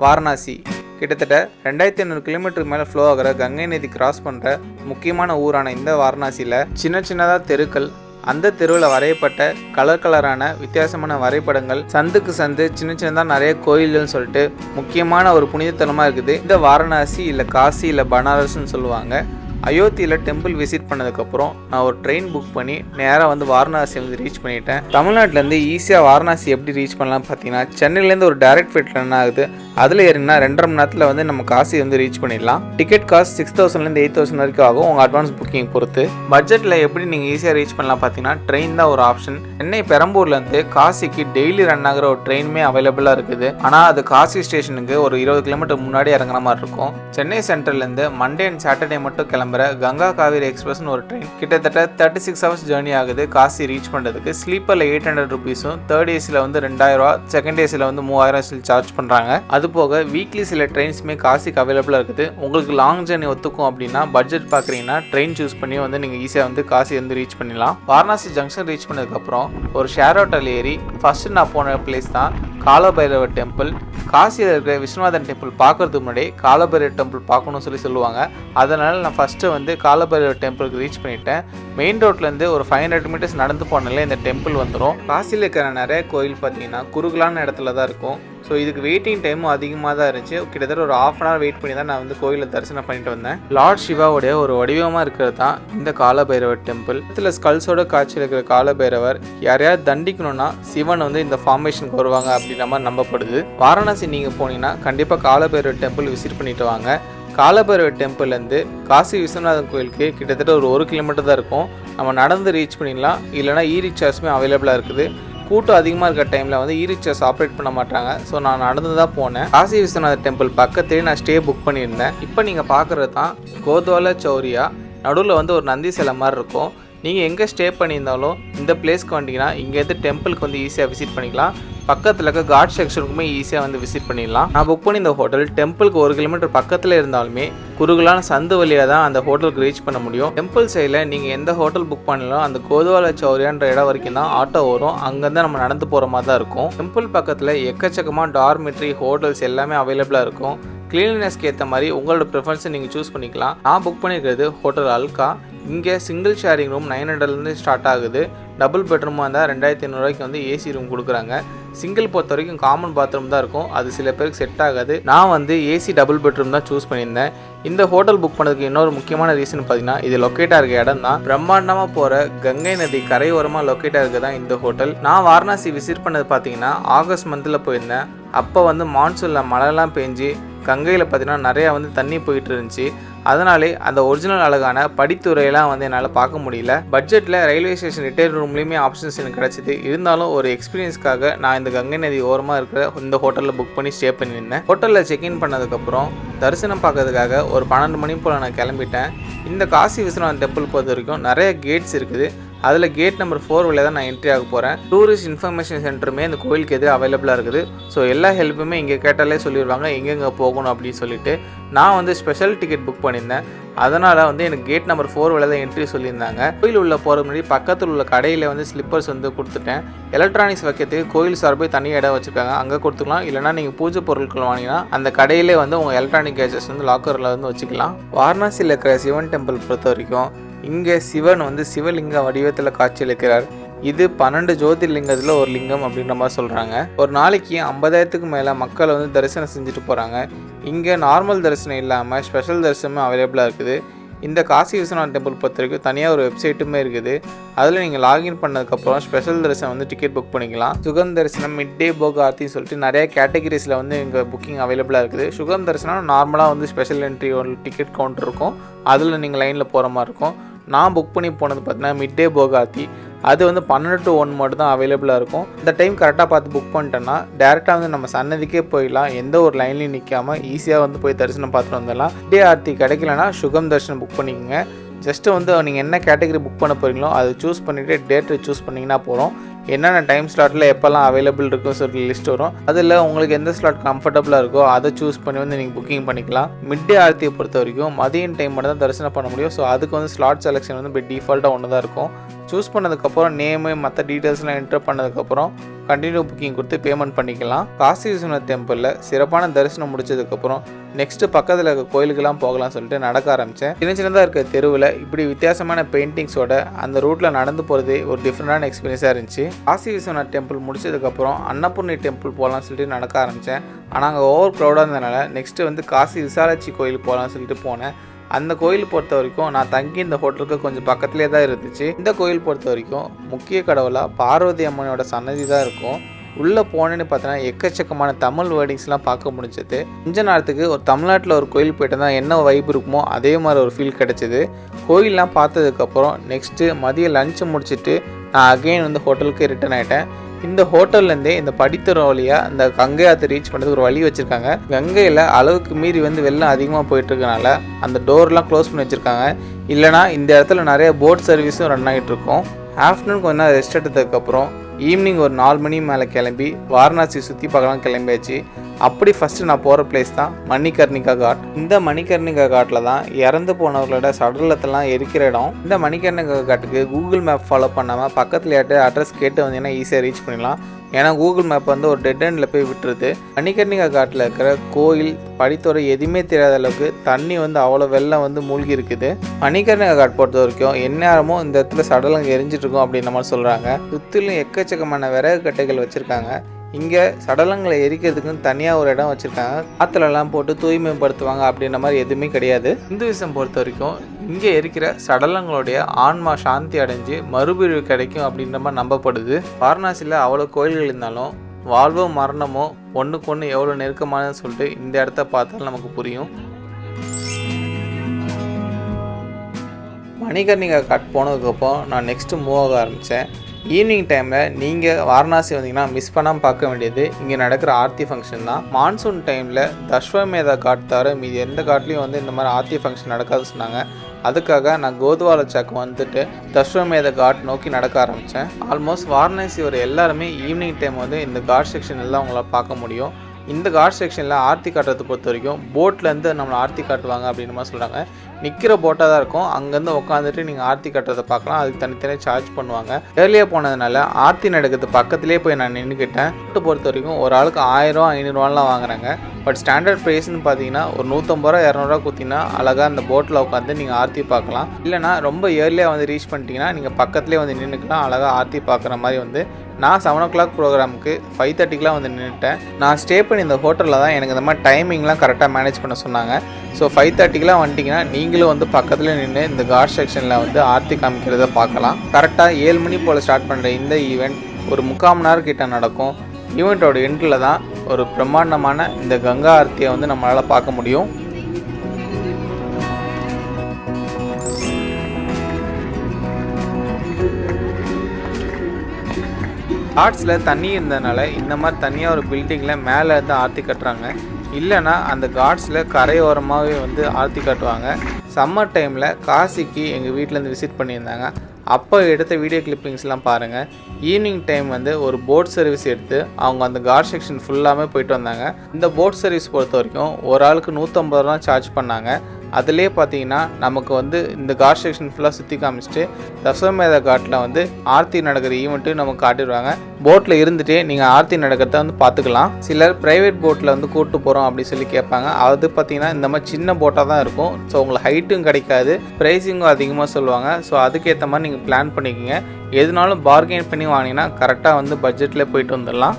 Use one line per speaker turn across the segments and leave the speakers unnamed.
வாரணாசி. கிட்டத்தட்ட ரெண்டாயிரத்தி ஐநூறு கிலோமீட்டருக்கு மேலே ஃப்ளோ ஆகிற கங்கை நதி கிராஸ் பண்ணுற முக்கியமான ஊரான இந்த வாரணாசியில் சின்ன சின்னதாக தெருக்கள் அந்த தெருவில் வரையப்பட்ட கலர் கலரான வித்தியாசமான வரைபடங்கள் சந்துக்கு சந்து சின்ன சின்னதாக நிறைய கோயில்கள்னு சொல்லிட்டு முக்கியமான ஒரு புனிதத்தலமாக இருக்குது. இந்த வாரணாசி இல்லை காசி இல்லை பனாரஸ்னு சொல்லுவாங்க. அயோத்தியில் டெம்பிள் விசிட் பண்ணதுக்கப்புறம் நான் ஒரு ட்ரெயின் புக் பண்ணி நேராக வந்து வாரணாசி வந்து ரீச் பண்ணிட்டேன். தமிழ்நாட்டிலேருந்து ஈஸியாக வாரணாசி எப்படி ரீச் பண்ணலாம் பார்த்தீங்கன்னா சென்னையிலேருந்து ஒரு டைரக்ட் ஃபிளைட் ரன் ஆகுது? அதில் ஏறினா ரெண்டரை மணி நேரத்தில் வந்து நம்ம காசி வந்து ரீச் பண்ணிடலாம். டிக்கெட் காஸ்ட் சிக்ஸ் தௌசண்ட்லேருந்து எயிட் தௌசண்ட் வரைக்கும் ஆகும் உங்கள் அட்வான்ஸ் புக்கிங் பொறுத்து. பட்ஜெட்டில் எப்படி நீங்கள் ஈஸியாக ரீச் பண்ணலாம் பார்த்தீங்கன்னா ட்ரெயின் தான் ஒரு ஆப்ஷன் சென்னை பெரம்பூர்லேருந்து காசிக்கு டெய்லி ரன் ஆகிற ஒரு ட்ரெயினுமே அவைலபிளாக இருக்குது. ஆனால் அது காசி ஸ்டேஷனுக்கு ஒரு இருபது கிலோமீட்டர் முன்னாடி இறங்குற மாதிரி இருக்கும். சென்னை சென்ட்ரல்லேருந்து மண்டே அண்ட் சாட்டர்டே மட்டும் கிளம்புற கங்கா காவேரி எக்ஸ்பிரஸ்னு ஒரு ட்ரெயின் கிட்டத்தட்ட தேர்ட்டி சிக்ஸ் ஹவர்ஸ் ஜேர்னி ஆகுது. காசி ரீச் பண்ணுறதுக்கு ஸ்லீப்பரில் எயிட் ஹண்ட்ரட் ருபீஸும் தேர்ட் ஏசியில் வந்து ரெண்டாயிரம் ரூபா செகண்ட் ஏசியில் வந்து மூவாயிரம் சொல்லி சார்ஜ் பண்ணுறாங்க அது போக வீக்லி சில ட்ரெயின்ஸுமே காசிக்கு அவைலபிளாக இருக்குது. உங்களுக்கு லாங் ஜேர்னி ஒத்துக்கும் அப்படின்னா பட்ஜெட் பார்க்குறீங்கன்னா ட்ரெயின் சூஸ் பண்ணி வந்து நீங்கள் ஈஸியாக வந்து காசி வந்து ரீச் பண்ணிடலாம். வாரணாசி ஜங்ஷன் ரீச் பண்ணதுக்கப்புறம் ஒரு ஷேர் ஆட்டோவில் ஏறி ஃபஸ்ட்டு நான் போன பிளேஸ் தான். காலபைரவர் டெம்பிள் காசியில் இருக்கிற விஸ்வநாதன் டெம்பிள் பார்க்கறதுக்கு முன்னாடி காலபைரவர் டெம்பிள் பார்க்கணும்னு சொல்லி சொல்லுவாங்க. அதனால் நான் ஃபஸ்ட்டு வந்து காலபைரவர் டெம்பிளுக்கு ரீச் பண்ணிட்டேன். மெயின் ரோட்லேருந்து ஒரு ஃபைவ் ஹண்ட்ரட் மீட்டர்ஸ் நடந்து போனாலே இந்த டெம்பிள் வந்துடும் காசியில் இருக்கிற நிறைய கோயில் பார்த்தீங்கன்னா குறுகலான இடத்துல தான் இருக்கும். ஸோ இதுக்கு வெயிட்டிங் டைமும் அதிகமாக தான் இருந்துச்சு. கிட்டத்தட்ட ஒரு ஆஃப் அன் ஹவர் வெயிட் பண்ணி தான் நான் வந்து கோயிலில் தரிசனம் பண்ணிட்டு வந்தேன். லார்ட் சிவாவுடைய ஒரு வடிவமாக இருக்கிறது தான் இந்த காலபைரவர் டெம்பிள் இதில் ஸ்கல்ஸோட காட்சியில் இருக்கிற காலபைரவர் யாரையாவது தண்டிக்கணும்னா சிவன் வந்து இந்த ஃபார்மேஷனுக்கு வருவாங்க அப்படின்ற மாதிரி நம்பப்படுது. வாரணாசி நீங்கள் போனீங்கன்னா கண்டிப்பாக காலபைரவர் டெம்பிள் விசிட் பண்ணிட்டு வாங்க. காலபைரவர் டெம்பிள்லேருந்து காசி விஸ்வநாதன் கோயிலுக்கு கிட்டத்தட்ட ஒரு ஒரு கிலோமீட்டர் தான் இருக்கும். நம்ம நடந்து ரீச் பண்ணிடலாம். இல்லைனா இ ரிக்ஷாஸுமே அவைலபிளாக இருக்குது. கூட்டம் அதிகமாக இருக்க டைமில் வந்து ஈரிச்சர்ஸ் ஆப்ரேட் பண்ண மாட்டாங்க. ஸோ நான் நடந்து தான் போனேன். காசி விஸ்வநாதர் டெம்பிள் பக்கத்துலேயே நான் ஸ்டே புக் பண்ணியிருந்தேன். இப்போ நீங்கள் பார்க்குறது தான் கோதுவால சௌரியா. நடுவில் வந்து ஒரு நந்தி சிலை மாதிரி இருக்கும். நீங்கள் எங்கே ஸ்டே பண்ணியிருந்தாலும் இந்த பிளேஸ்க்கு வந்தீங்கன்னா இங்கேருந்து டெம்பிளுக்கு வந்து ஈஸியாக விசிட் பண்ணிக்கலாம். பக்கத்தில் இருக்க காட் செக்ஷனுக்குமே ஈஸியாக வந்து விசிட் பண்ணிடலாம். நான் புக் பண்ணி இந்த ஹோட்டல் டெம்பிளுக்கு ஒரு கிலோமீட்டர் பக்கத்தில் இருந்தாலுமே குறுகலான சந்து வழியாக தான் அந்த ஹோட்டலுக்கு ரீச் பண்ண முடியும். டெம்பிள் சைடில் நீங்கள் எந்த ஹோட்டல் புக் பண்ணாலும் அந்த கோதுவால சௌரியான்ற இடம் வரைக்கும் தான் ஆட்டோ வரும். அங்கேருந்து நம்ம நடந்து போகிற மாதிரி தான் இருக்கும். டெம்பிள் பக்கத்தில் எக்கச்சக்கமாக டார்மெட்ரி ஹோட்டல்ஸ் எல்லாமே அவைலபிளாக இருக்கும். கிளீனினஸ்க்கு ஏற்ற மாதிரி உங்களோட ப்ரிஃபரன்ஸை நீங்கள் சூஸ் பண்ணிக்கலாம். நான் புக் பண்ணியிருக்கிறது ஹோட்டல் அல்கா. இங்கே சிங்கிள் ஷேரிங் ரூம் நைன் ஹண்ட்ரட்லேருந்து ஸ்டார்ட் ஆகுது. டபுள் பெட்ரூமாக இருந்தால் ரெண்டாயிரத்தி ஐநூறுரூவாய்க்கு வந்து ஏசி ரூம் கொடுக்குறாங்க. சிங்கிள் பொறுத்த வரைக்கும் காமன் பாத்ரூம் தான் இருக்கும். அது சில பேருக்கு செட் ஆகாது. நான் வந்து ஏசி டபுள் பெட்ரூம் தான் சூஸ் பண்ணியிருந்தேன். இந்த ஹோட்டல் புக் பண்ணதுக்கு இன்னொரு முக்கியமான ரீசன் பார்த்தீங்கன்னா இது லொக்கேட்டாக இருக்க இடம் தான். பிரம்மாண்டமாக போகிற கங்கை நதி கரையோரமாக லொக்கேட்டாக இருக்க தான் இந்த ஹோட்டல் நான் வாரணாசி விசிட் பண்ணது பார்த்தீங்கன்னா ஆகஸ்ட் மந்தில் போயிருந்தேன். அப்போ வந்து மான்சூனில் மழைலாம் பெஞ்சு கங்கையில் பார்த்தீங்கன்னா நிறையா வந்து தண்ணி போயிட்டு இருந்துச்சு. அதனாலே அந்த ஒரிஜினல் அழகான படித்துறையெல்லாம் வந்து என்னால் பார்க்க முடியல. பட்ஜெட்டில் ரயில்வே ஸ்டேஷன் ரிட்டையர் ரூம்லேயுமே ஆப்ஷன்ஸ் எனக்கு கிடச்சிது. இருந்தாலும் ஒரு எக்ஸ்பீரியன்ஸ்க்காக நான் இந்த கங்கை நதி ஓரமாக இருக்கிற இந்த ஹோட்டலில் புக் பண்ணி ஸ்டே பண்ணியிருந்தேன். ஹோட்டலில் செக்இன் பண்ணதுக்கப்புறம் தரிசனம் பார்க்கறதுக்காக ஒரு பன்னெண்டு மணி போல் நான் கிளம்பிட்டேன். இந்த காசி விஸ்வநாதன் டெம்பிள் பொறுத்த வரைக்கும் நிறைய கேட்ஸ் இருக்குது. அதில் கேட் நம்பர் ஃபோர் வழியாக தான் நான் என்ட்ரி ஆக போகிறேன் டூரிஸ்ட் இன்ஃபர்மேஷன் சென்டருமே இந்த கோயிலுக்கு எது அவைலபிளாக இருக்குது. ஸோ எல்லா ஹெல்ப்புமே இங்கே கேட்டாலே சொல்லிடுவாங்க எங்கெங்கே போகணும் அப்படின்னு சொல்லிட்டு. நான் வந்து ஸ்பெஷல் டிக்கெட் புக் பண்ணியிருந்தேன். அதனால் வந்து எனக்கு கேட் நம்பர் ஃபோர் வழியாக தான் என்ட்ரி சொல்லியிருந்தாங்க. கோயில் உள்ள போகிற முன்னாடி பக்கத்தில் உள்ள கடையில் வந்து ஸ்லிப்பர்ஸ் வந்து கொடுத்துட்டேன். எலக்ட்ரானிக்ஸ் வைக்கிறதுக்கு கோயில் சார்பில் தனி இடம் வச்சுருக்காங்க. அங்கே கொடுத்துக்கலாம். இல்லைனா நீங்கள் பூஜை பொருட்கள் வாங்கினா அந்த கடையிலே வந்து உங்கள் எலக்ட்ரானிக் கேஜஸ் வந்து லாக்கரில் வந்து வச்சுக்கலாம். வாரணாசியில் இருக்கிற சிவன் டெம்பிள் பொறுத்த வரைக்கும் இங்கே சிவன் வந்து சிவலிங்க வடிவத்தில் காட்சியளிக்கிறார். இது பன்னெண்டு ஜோதிர்லிங்கத்தில் ஒரு லிங்கம் அப்படின்ற மாதிரி சொல்கிறாங்க ஒரு நாளைக்கு ஐம்பதாயிரத்துக்கு மேலே மக்கள் வந்து தரிசனம் செஞ்சுட்டு போகிறாங்க இங்கே நார்மல் தரிசனம் இல்லாமல் ஸ்பெஷல் தரிசனமே அவைலபிளாக இருக்குது. இந்த காசி விஸ்வநாத் டெம்பிள் பொறுத்த வரைக்கும் தனியாக ஒரு வெப்சைட்டுமே இருக்குது. அதில் நீங்கள் லாகின் பண்ணதுக்கப்புறம் ஸ்பெஷல் தரிசனம் வந்து டிக்கெட் புக் பண்ணிக்கலாம். சுகம் தரிசனம் மிட் டே போக் ஆர்த்தின்னு சொல்லிட்டு நிறைய கேட்டகரிஸில் வந்து இங்கே புக்கிங் அவைலபிளாக இருக்குது. சுகம் தரிசனம் நார்மலாக வந்து ஸ்பெஷல் என்ட்ரி ஒரு டிக்கெட் கவுண்டர் இருக்கும். அதில் நீங்கள் லைனில் போகிற மாதிரி இருக்கும். நான் புக் பண்ணி போனது பார்த்தீங்கன்னா மிட் டே போகாத்தி. அது வந்து பன்னெண்டு டு ஒன் மட்டும் தான் அவைலபிளாக இருக்கும். இந்த டைம் கரெக்டாக பார்த்து புக் பண்ணிட்டோன்னா டேரெக்டாக வந்து நம்ம சன்னதிக்கே போயிடலாம். எந்த ஒரு லைன்லையும் நிற்காம ஈஸியாக வந்து போய் தரிசனம் பார்த்துட்டு வந்துடலாம். டே ஆர்த்தி கிடைக்கலனா சுகம் தரிசனம் புக் பண்ணிக்கோங்க. ஜஸ்ட்டு வந்து நீங்கள் என்ன கேட்டகரி புக் பண்ண போகிறீங்களோ அதை சூஸ் பண்ணிவிட்டு டேட்டை சூஸ் பண்ணிங்கன்னா போகிறோம் என்னென்ன டைம் ஸ்லாட்டில் எப்போல்லாம் அவைலபிள் இருக்குன்னு சொல்லி லிஸ்ட் வரும். அதில் உங்களுக்கு எந்த ஸ்லாட் கம்ஃபர்டபுளாக இருக்கோ அதை சூஸ் பண்ணி வந்து நீங்கள் புக்கிங் பண்ணிக்கலாம். மிட் டே ஆர்த்தியை பொறுத்த வரைக்கும் மதியம் டைம் மட்டும் தான் தரிசனம் பண்ண முடியும். ஸோ அதுக்கு வந்து ஸ்லாட் செலெக்ஷன் வந்து இப்போ டிஃபால்ட்டாக ஒன்று தான் இருக்கும். சூஸ் பண்ணதுக்கப்புறம் நேமு மற்ற டீட்டெயில்ஸ்லாம் என்டர் பண்ணதுக்கப்புறம் கண்டினியூ புக்கிங் கொடுத்து பேமெண்ட் பண்ணிக்கலாம். காசி விஸ்வநாத் டெம்பிளில் சிறப்பான தரிசனம் முடிச்சதுக்கப்புறம் நெக்ஸ்ட்டு பக்கத்தில் இருக்க கோயிலுக்கெல்லாம் போகலாம்னு சொல்லிட்டு நடக்க ஆரம்பித்தேன் சின்ன சின்னதாக இருக்க தெருவில் இப்படி வித்தியாசமான பெயிண்டிங்ஸோட அந்த ரூட்டில் நடந்து போகிறதே ஒரு டிஃப்ரெண்டான எக்ஸ்பீரியன்ஸாக இருந்துச்சு. காசி விஸ்வநாத் டெம்பிள் முடிச்சதுக்கப்புறம் அன்னபூர்ணி டெம்பிள் போகலாம்னு சொல்லிட்டு நடக்க ஆரம்பித்தேன் ஆனால் அங்கே ஓவர் க்ரௌடாக இருந்ததுனால நெக்ஸ்ட்டு வந்து காசி விசாலாட்சி கோயிலுக்கு போகலாம்னு சொல்லிட்டு போனேன். அந்த கோயில் பொறுத்த வரைக்கும் நான் தங்கி இந்த ஹோட்டலுக்கு கொஞ்சம் பக்கத்துலேயே தான் இருந்துச்சு. இந்த கோயில் பொறுத்த வரைக்கும் முக்கிய கடவுளாக பார்வதி அம்மனோட சன்னதி தான் இருக்கும். உள்ளே போனேன்னு பார்த்தோன்னா எக்கச்சக்கமான தமிழ் வேர்டிங்ஸ்லாம் பார்க்க முடிஞ்சது. கொஞ்ச நேரத்துக்கு ஒரு தமிழ்நாட்டில் ஒரு கோயில் போயிட்டு தான் என்ன வைப் இருக்குமோ அதே மாதிரி ஒரு ஃபீல் கிடச்சிது. கோயிலெலாம் பார்த்ததுக்கப்புறம் நெக்ஸ்ட்டு மதியம் லஞ்சு முடிச்சுட்டு நான் அகைன் வந்து ஹோட்டலுக்கு ரிட்டர்ன் ஆகிட்டேன் இந்த ஹோட்டல்லேருந்தே இந்த படித்தர வழியாக இந்த கங்கை ஆற்று ரீச் பண்ணுறதுக்கு ஒரு வழி வச்சுருக்காங்க. கங்கையில் அளவுக்கு மீறி வந்து வெள்ளம் அதிகமாக போயிட்டு இருக்கனால அந்த டோர்லாம் க்ளோஸ் பண்ணி வச்சுருக்காங்க. இல்லைனா இந்த இடத்துல நிறைய போட் சர்வீஸும் ரன் ஆகிட்டு இருக்கும் ஆஃப்டர்நூன் கொஞ்ச நேரம் ரெஸ்ட் எடுத்ததுக்கப்புறம் ஈவினிங் ஒரு நாலு மணி மேலே கிளம்பி வாரணாசி சுற்றி பார்க்கலாம் கிளம்பியாச்சு. அப்படி ஃபஸ்ட்டு நான் போகிற பிளேஸ் தான் மணிகர்ணிகா காட். இந்த மணிகர்ணிகா காட்டில் தான் இறந்து போனவர்களோட சடலத்தெல்லாம் எரிக்கிற இடம். இந்த மணிகர்ணிகா காட்டுக்கு கூகுள் மேப் ஃபாலோ பண்ணாமல் பக்கத்தில் யார்ட்டு அட்ரஸ் கேட்டு வந்தீங்கன்னா ஈஸியாக ரீச் பண்ணிடலாம். ஏன்னா கூகுள் மேப் வந்து ஒரு டெட் எண்டில் போய் விட்டுருது. மணிகர்ணிகா காட்டில் இருக்கிற கோயில் படித்துறை எதுவுமே தெரியாத அளவுக்கு தண்ணி வந்து அவ்வளோ வெள்ளம் வந்து மூழ்கி இருக்குது. மணிகர்ணிகா காட் பொறுத்த வரைக்கும் எந்நேரமும் இந்த இடத்துல சடலங்க எரிஞ்சிட்ருக்கும் இருக்கும் நம்ம சொல்கிறாங்க சுற்றிலும் எக்கச்சக்கமான விறகு கட்டைகள் வச்சுருக்காங்க. இங்கே சடலங்களை எரிக்கிறதுக்குன்னு தனியாக ஒரு இடம் வச்சுருக்காங்க. ஆற்றுலலாம் போட்டு தூய்மைப்படுத்துவாங்க அப்படின்ற மாதிரி எதுவுமே கிடையாது. இந்துவிசம் பொறுத்த வரைக்கும் இங்கே இருக்கிற சடலங்களுடைய ஆன்மா சாந்தி அடைஞ்சு மறுபிரிவு கிடைக்கும் அப்படின்ற மாதிரி நம்பப்படுது. வாரணாசியில் அவ்வளோ கோயில்கள் இருந்தாலும் வாழ்வோ மரணமோ ஒன்றுக்கு ஒன்று எவ்வளோ நெருக்கமானதுன்னு சொல்லிட்டு இந்த இடத்த பார்த்தாலும் நமக்கு புரியும். மணிகர்ணிகா காட் போனதுக்கப்புறம் நான் நெக்ஸ்ட்டு மூவ் ஆக ஆரம்பித்தேன் ஈவினிங் டைமில் நீங்கள் வாரணாசி வந்தீங்கன்னா மிஸ் பண்ணாமல் பார்க்க வேண்டியது இங்கே நடக்கிற ஆர்த்தி ஃபங்க்ஷன் தான். மான்சூன் டைமில் தஸ்வமேதா காட் தவிர மீதி எந்த காட்லேயும் வந்து இந்த மாதிரி ஆர்த்தி ஃபங்க்ஷன் நடக்காது சொன்னாங்க. அதுக்காக நான் கோதுவால சாக்கு வந்துட்டு தஸ்வமேத காட் நோக்கி நடக்க ஆரம்பித்தேன் ஆல்மோஸ்ட் வாரணாசி ஒரு எல்லாருமே ஈவினிங் டைம் வந்து இந்த காட் செக்ஷன் எல்லாம் உங்களால் பார்க்க முடியும். இந்த காட் செக்ஷனில் ஆர்த்தி காட்டுறதை பொறுத்த வரைக்கும் போட்லேருந்து நம்மளை ஆர்த்தி காட்டுவாங்க அப்படின்னு மாதிரி சொல்கிறாங்க நிற்கிற போட்டாக தான் இருக்கும். அங்கேருந்து உட்காந்துட்டு நீங்கள் ஆர்த்தி கட்டுறதை பார்க்கலாம். அதுக்கு தனித்தனியாக சார்ஜ் பண்ணுவாங்க. ஏர்லியாக போனதுனால ஆர்த்தி நடக்கிறது பக்கத்துலேயே போய் நான் நின்றுக்கிட்டேன் போட்டு பொறுத்த வரைக்கும் ஒரு ஆளுக்கு ஆயிரம் ஐநூறுவான்லாம் வாங்குறாங்க. பட் ஸ்டாண்டர்ட் ப்ரைஸ்னு பார்த்தீங்கன்னா ஒரு நூற்றம்பது ரூபா இரநூறுவா குத்தினா அழகாக அந்த போட்டில் உட்காந்து நீங்கள் ஆர்த்தி பார்க்கலாம். இல்லைனா ரொம்ப ஏர்லியாக வந்து ரீச் பண்ணிட்டீங்கன்னா நீங்கள் பக்கத்துலேயே வந்து நின்றுக்கலாம் அழகாக ஆர்த்தி பார்க்குற மாதிரி வந்து நான் செவன் ஓ கிளாக் ப்ரோக்ராமுக்கு ஃபைவ் தேர்ட்டிக்கெலாம் வந்து நின்றுட்டேன் நான் ஸ்டே பண்ணி இந்த ஹோட்டலில் தான் எனக்கு இந்த மாதிரி டைமிங்லாம் கரெக்டாக மேனேஜ் பண்ண சொன்னாங்க. ஸோ ஃபைவ் தேர்ட்டிக்கெலாம் வந்துட்டிங்கன்னா நீங்களும் வந்து பக்கத்தில் நின்று இந்த காட் செக்ஷனில் வந்து ஆர்த்தி காமிக்கிறத பார்க்கலாம். கரெக்டாக ஏழு மணி போல் ஸ்டார்ட் பண்ணுற இந்த ஈவெண்ட் ஒரு முக்கால் மணி நேரம் கிட்ட நடக்கும். ஈவெண்ட்டோட எண்டில் தான் ஒரு பிரம்மாண்டமான இந்த கங்கா ஆர்த்தியை வந்து நம்மளால் பார்க்க முடியும். ஆர்ட்ஸில் தண்ணி இருந்ததுனால இந்த மாதிரி தனியாக ஒரு பில்டிங்கில் மேலே இருந்து ஆர்த்தி கட்டுறாங்க. இல்லைன்னா அந்த காட்ஸில் கரையோரமாகவே வந்து ஆர்த்தி காட்டுவாங்க. சம்மர் டைமில் காசிக்கு எங்கள் வீட்டிலேருந்து விசிட் பண்ணியிருந்தாங்க. அப்போ எடுத்த வீடியோ கிளிப்பிங்ஸ்லாம் பாருங்கள் ஈவினிங் டைம் வந்து ஒரு போட் சர்வீஸ் எடுத்து அவங்க அந்த காட் செக்ஷன் ஃபுல்லாமே போயிட்டு வந்தாங்க. இந்த போட் சர்வீஸ் பொறுத்த வரைக்கும் ஒரு ஆளுக்கு நூற்றம்பது ரூபா சார்ஜ் பண்ணாங்க. அதிலே பார்த்தீங்கன்னா நமக்கு வந்து இந்த காட் செக்ஷன் ஃபுல்லாக சுற்றி காமிச்சிட்டு தசமேத காட்டில் வந்து ஆர்த்தி நடக்கிற ஈவெண்ட்டும் நமக்கு காட்டிடுவாங்க. போட்டில் இருந்துகிட்டே நீங்கள் ஆர்த்தி நடக்கிறத வந்து பார்த்துக்கலாம் சிலர் ப்ரைவேட் போட்டில் வந்து கூப்பிட்டு போகிறோம் அப்படின்னு சொல்லி கேட்பாங்க. அது பார்த்தீங்கன்னா இந்த மாதிரி சின்ன போட்டாக தான் இருக்கும். ஸோ உங்களுக்கு ஹைட்டும் கிடைக்காது. ப்ரைஸிங்கும் அதிகமாக சொல்லுவாங்க. ஸோ அதுக்கேற்ற மாதிரி நீங்கள் பிளான் பண்ணிக்கோங்க. எதுனாலும் பார்கெயின் பண்ணி வாங்கினீங்கன்னா கரெக்டாக வந்து பட்ஜெட்டில் போயிட்டு வந்துடலாம்.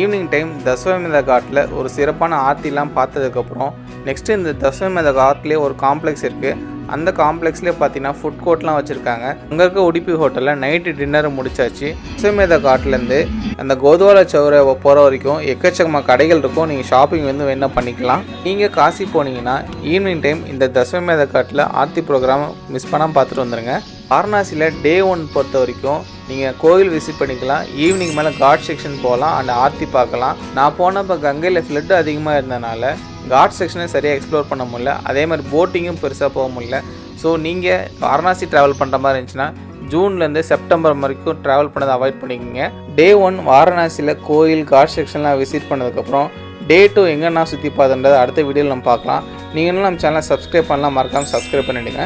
ஈவினிங் டைம் தசவமேத காட்டில் ஒரு சிறப்பான ஆர்த்திலாம் பார்த்ததுக்கப்புறம் நெக்ஸ்ட்டு இந்த தசவமேத காட்லேயே ஒரு காம்ப்ளெக்ஸ் இருக்குது அந்த காம்ப்ளெக்ஸ்லேயே பார்த்தீங்கன்னா ஃபுட் கோர்ட்லாம் வச்சுருக்காங்க. அங்கே இருக்க உடுப்பி ஹோட்டலில் நைட்டு டின்னரை முடிச்சாச்சு. தசவமேத காட்டிலேருந்து அந்த கோதுவால சௌரை போகிற வரைக்கும் எக்கச்சக்கமாக கடைகள் இருக்கும். நீங்கள் ஷாப்பிங் வந்து வேணால் பண்ணிக்கலாம். நீங்கள் காசி போனீங்கன்னா ஈவினிங் டைம் இந்த தசவமேத காட்டில் ஆர்த்தி ப்ரோக்ராம் மிஸ் பண்ணாமல் பார்த்துட்டு வந்துடுங்க வாரணாசியில் டே ஒன் பொறுத்த வரைக்கும் நீங்கள் கோயில் விசிட் பண்ணிக்கலாம். ஈவினிங் மேலே காட் செக்ஷன் போகலாம். அண்ட் ஆர்த்தி பார்க்கலாம். நான் போனப்போ கங்கையில் ஃப்ளட்டு அதிகமாக இருந்தனால காட் செக்ஷனை சரியாக எக்ஸ்ப்ளோர் பண்ண முடியல. அதே மாதிரி போட்டிங்கும் பெருசாக போக முடியல. ஸோ நீங்கள் வாரணாசி ட்ராவல் பண்ணுற மாதிரி இருந்துச்சுன்னா ஜூன்லேருந்து செப்டம்பர் வரைக்கும் ட்ராவல் பண்ணதை அவாய்ட் பண்ணிக்கோங்க. டே ஒன் வாரணாசியில் கோயில் காட் செக்ஷன்லாம் விசிட் பண்ணதுக்கப்புறம் டே டூ எங்கன்னா சுற்றி பார்த்துன்றதை அடுத்த வீடியோவில் நம்ம பார்க்கலாம். நீங்களும் நம்ம சேனலை சப்ஸ்கிரைப் பண்ணலாம். மறக்காமல் சப்ஸ்கிரைப் பண்ணிவிடுங்க